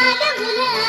啊热不热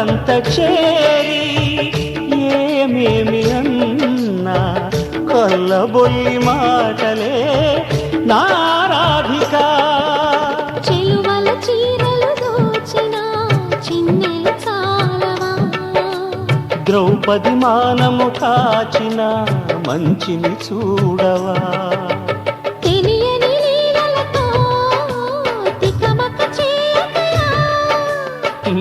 ఊరంత చేరి ఏమేమి అన్నా కొల్లబొల్లి మాటలే నారాధిక. చెలువల చీరలు దోచిన చిన్నెలు చాలవా? ద్రౌపది మానము కాచిన మంచిని చూడవా?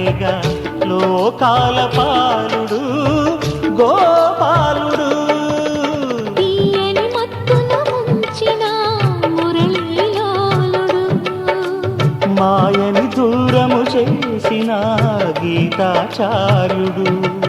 సాటెగా లోకాల పాలుడు గోపాలుడు. మాయని దూరము చేసిన గీతాచార్యుడు.